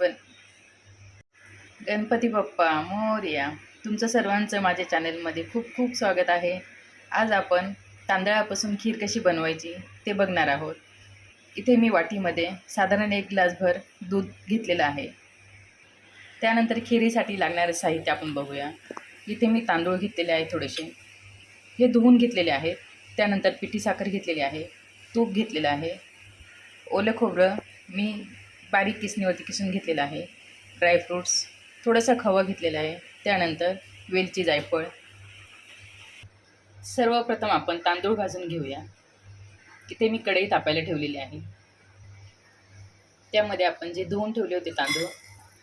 पण. गणपती बाप्पा मोर्या तुमचं सर्वांचं माझ्या चॅनलमध्ये खूप खूप स्वागत आहे. आज आपण तांदळापासून खीर कशी बनवायची ते बघणार आहोत. इथे मी वाटीमध्ये साधारण एक ग्लासभर दूध घेतलेलं आहे. त्यानंतर खिरीसाठी लागणारं साहित्य आपण बघूया. इथे मी तांदूळ घेतलेले आहे थोडेसे. हे धुवून घेतलेले आहेत. त्यानंतर पिठी साखर घेतलेली आहे. तूप घेतलेलं आहे. ओलं खोबरं मी बारीक किसणीवरती किसून घेतलेलं आहे. ड्रायफ्रूट्स थोडासा खवा घेतलेला आहे. त्यानंतर वेलची जायफळ. सर्वप्रथम आपण तांदूळ भाजून घेऊया. तिथे मी कढई तापायला ठेवलेली आहे. त्यामध्ये आपण जे धुवून ठेवले होते तांदूळ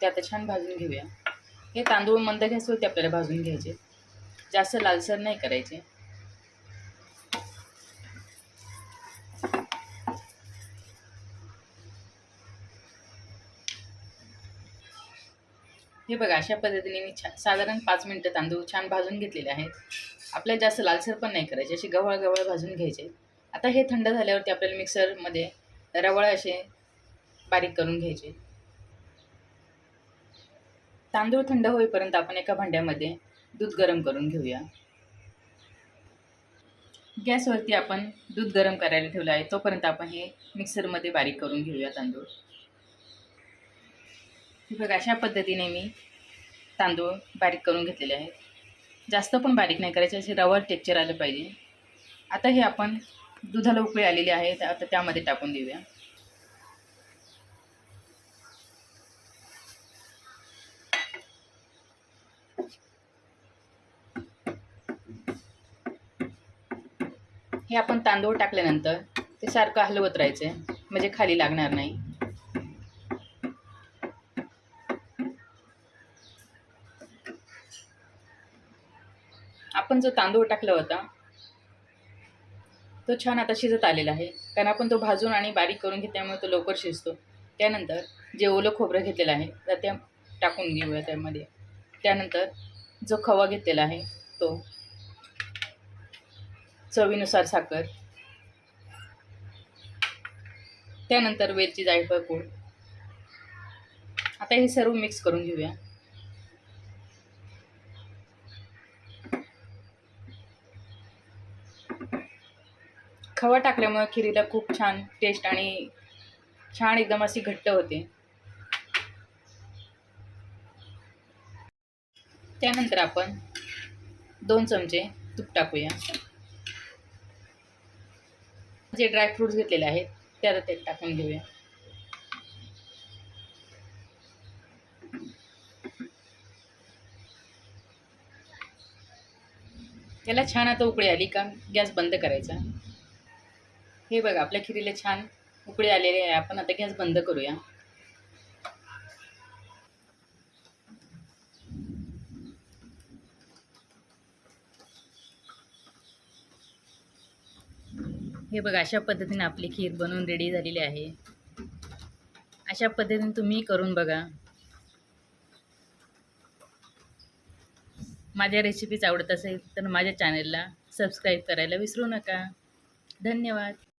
ते आता छान भाजून घेऊया. हे तांदूळ मंद गॅसवरती आपल्याला भाजून घ्यायचे. जास्त लालसर नाही करायचे. हे बघा अशा पद्धतीने मी छा साधारण पाच मिनटं तांदूळ छान भाजून घेतलेले आहेत. आपल्याला जास्त लालसर पण नाही करायचे असे गव्हाळ गव्हाळ भाजून घ्यायचे. आता हे थंड झाल्यावरती आपल्याला मिक्सरमध्ये रवळ असे बारीक करून घ्यायचे. तांदूळ थंड होईपर्यंत आपण एका भांड्यामध्ये दूध गरम करून घेऊया. गॅसवरती आपण दूध गरम करायला ठेवलं आहे तोपर्यंत आपण हे मिक्सरमध्ये बारीक करून घेऊया तांदूळ. हे बघा अशा पद्धतीने मी तांदूळ बारीक करून घेतलेले आहेत. जास्त पण बारीक नाही करायचे असे रवर टेक्चर आलं पाहिजे. आता हे आपण दुधाला उकळी आलेली आहे आता त्यामध्ये टाकून देऊया. हे आपण तांदूळ टाकल्यानंतर ते सारखं हलवत राहायचं म्हणजे खाली लागणार नाही. आपण जो तांदूळ टाकला होता तो छान आता शिजत आलेला आहे. कारण आपण तो भाजून आणि बारीक करून घेतल्यामुळे तो लवकर शिजतो. त्यानंतर जे ओलं खोबरं घेतलेलं आहे तर ते टाकून घेऊया त्यामध्ये. त्यानंतर जो खवा घेतलेला आहे तो चवीनुसार साखर. त्यानंतर वेलची जायफळ पूड. आता हे सर्व मिक्स करून घेऊया. खवा टाकल्यामुळे खिरीला खूप छान टेस्ट आणि छान एकदम अशी घट्ट होते. त्यानंतर आपण दोन चमचे तूप टाकूया. जे ड्रायफ्रूट्स घेतलेले आहेत त्याला ते टाकून घेऊया. याला छान आता उकळी आली का गॅस बंद करायचा. हे बघा आपल्या खिरीला छान उकळी आलेली आहे. आपण आता गॅस बंद करूया. हे बघा अशा पद्धतीने आपली खीर बनवून रेडी झालेली आहे. अशा पद्धतीने तुम्ही करून बघा. माझ्या रेसिपीज आवडत असेल तर माझ्या चॅनलला सबस्क्राईब करायला विसरू नका. धन्यवाद.